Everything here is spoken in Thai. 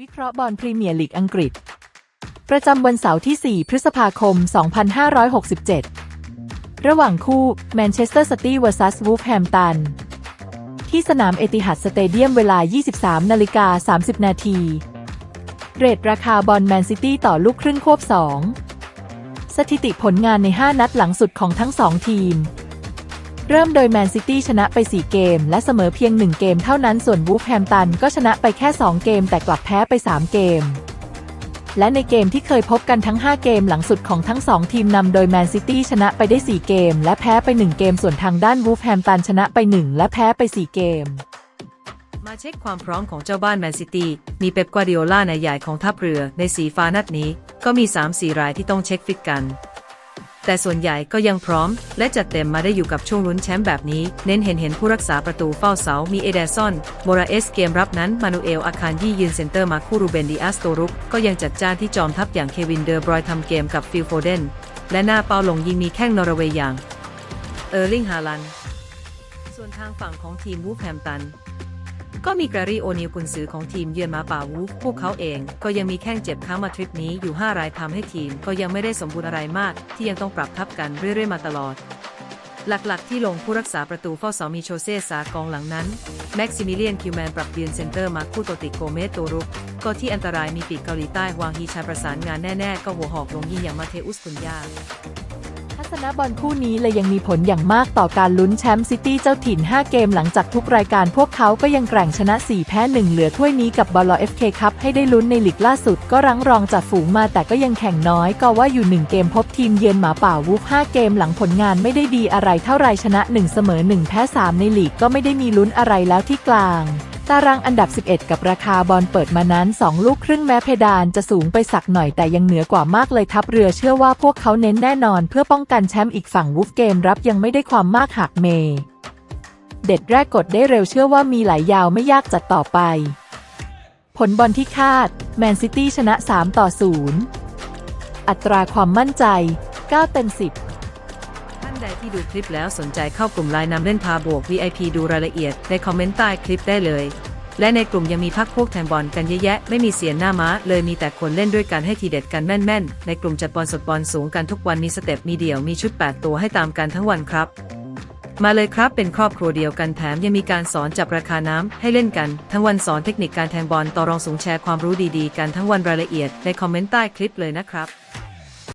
วิเคราะห์บอลพรีเมียร์ลีกอังกฤษ ประจำวันเสาร์ที่ 4 พฤษภาคม 2567 ระหว่างคู่แมนเชสเตอร์ซิตี้ vs วูฟแฮมตัน ที่สนามเอติฮัดสเตเดียมเวลา 23 นาฬิกา 30 นาที เรทราคาบอลแมนซิตี้ต่อลูกครึ่งควบ 2 สถิติผลงานใน 5 นัดหลังสุดของทั้ง 2 ทีม เริ่มโดยแมนซิตี้ชนะไป 4 เกม และเสมอเพียง 1 เกมเท่านั้นส่วนวูฟแฮมตันก็ชนะไปแค่ 2 เกม แต่กลับแพ้ไป 3 เกม และในเกมที่เคยพบกันทั้ง 5 เกมหลังสุดของทั้ง 2 ทีมนำโดยแมนซิตี้ชนะไปได้ 4 เกม และแพ้ไป 1 เกม ส่วนทางด้านวูฟแฮมตันชนะไป 1 และแพ้ไป 4 เกม มาเช็คความพร้อมของเจ้าบ้านแมนซิตี้มีเป๊ปกวาดิโอลาในใหญ่ของทัพเรือในสีฟ้านัดนี้ ก็มี 3-4 รายที่ต้องเช็คฟิตกัน แต่ส่วนใหญ่ก็ยังพร้อม และจัดเต็มมาได้อยู่กับช่วงลุ้นแชมป์แบบนี้ เน้นเห็นเห็นผู้รักษาประตูเฝ้าเสา มีเอเดซอนโมราเอสเกมรับนั้น มานูเอล อาคารยี่ยืนเซนเตอร์มาคู่รูเบนดิอาสโตรุก ก็ยังจัดจ้านที่จอมทัพอย่างเควินเดอร์บรอยทำเกมกับฟิลโฟเดน และหน้าเป้าลงยิงมีแข้งนอร์เวย์อย่าง เออร์ลิงฮาลัน ส่วนทางฝั่งของทีมวูฟแฮมตัน ก็มีแกรี่โอนิลกุนซือของทีมเยือนมาป่าวูฟพวกเขาเองก็ยังมีแข้งเจ็บค้างมาทริปนี้อยู่ 5 รายทำให้ทีมก็ยังไม่ได้สมบูรณ์อะไรมาก ที่ยังต้องปรับทับกันเรื่อยๆมาตลอด หลักๆ ที่ลงผู้รักษาประตูเฝ้าเสามีโชเซ่สากองหลังนั้น แม็กซิมิเลียนคิวแมนปรับยืนเซนเตอร์มาคู่โตติโกเมสโตรุก ก็ที่อันตรายมีปีกเกาหลีใต้วางฮีชายประสานงานแน่ๆ ก็หัวหอกลงยิงอย่างมาเทอุสคุนยา ทัศนบอลคู่นี้เลยยังมีผลอย่างมากต่อการลุ้นแชมป์ซิตี้เจ้าถิ่น 5 เกมหลังจากทุกรายการพวกเขาก็ยังแกร่งชนะ 4 แพ้ 1 เหลือถ้วยนี้กับบอลลอ FK คัพให้ได้ลุ้นในลีกล่าสุด ก็รั้งรองจากฝูงมาแต่ก็ยังแข่งน้อย ก็ว่าอยู่ 1 เกมพบทีมเยือนหมาป่าวูฟ5เกมหลังผลงานไม่ได้ดีอะไรเท่าไรชนะ 1 เสมอ 1 แพ้ 3 ในลีกก็ไม่ได้มีลุ้นอะไรแล้วที่กลาง ตารางอันดับ 11 กับราคาบอลเปิดมานั้น 2 ลูกครึ่งแม้เพดานจะสูงไปสักหน่อยแต่ยังเหนือกว่ามากเลยทัพเรือเชื่อว่าพวกเขาเน้นแน่นอนเพื่อป้องกันแชมป์อีกฝั่งวูฟเกมรับยังไม่ได้ความมากหากเม เด็ดแรกกดได้เร็วเชื่อว่ามีหลายยาวไม่ยากจัดต่อไป ผลบอลที่คาดแมนซิตี้ชนะ 3 ต่อ 0 อัตราความมั่นใจ 9 เต็ม 10 ใดที่ดูคลิปแล้วสนใจเข้ากลุ่มไลน์นำเล่นพาบวก VIP ดูรายละเอียดในคอมเมนต์ใต้คลิปได้เลย และในกลุ่มยังมีพักพวกแทงบอลกันเยอะแยะ ไม่มีเสียหน้าม้า เลยมีแต่คนเล่นด้วยกันให้ทีเด็ดกันแม่นๆ ในกลุ่มจัดบอลสดบอลสูงกันทุกวันมีสเต็ปมีเดี่ยวมีชุด 8 ตัวให้ตามกันทั้งวันครับ มาเลยครับเป็นครอบครัวเดียวกันแถมยังมีการสอนจับราคาน้ำให้เล่นกัน ทั้งวันสอนเทคนิคการแทงบอลต่อรองสูงแชร์ความรู้ดีๆ กันทั้งวันรายละเอียดในคอมเมนต์ใต้คลิปเลยนะครับ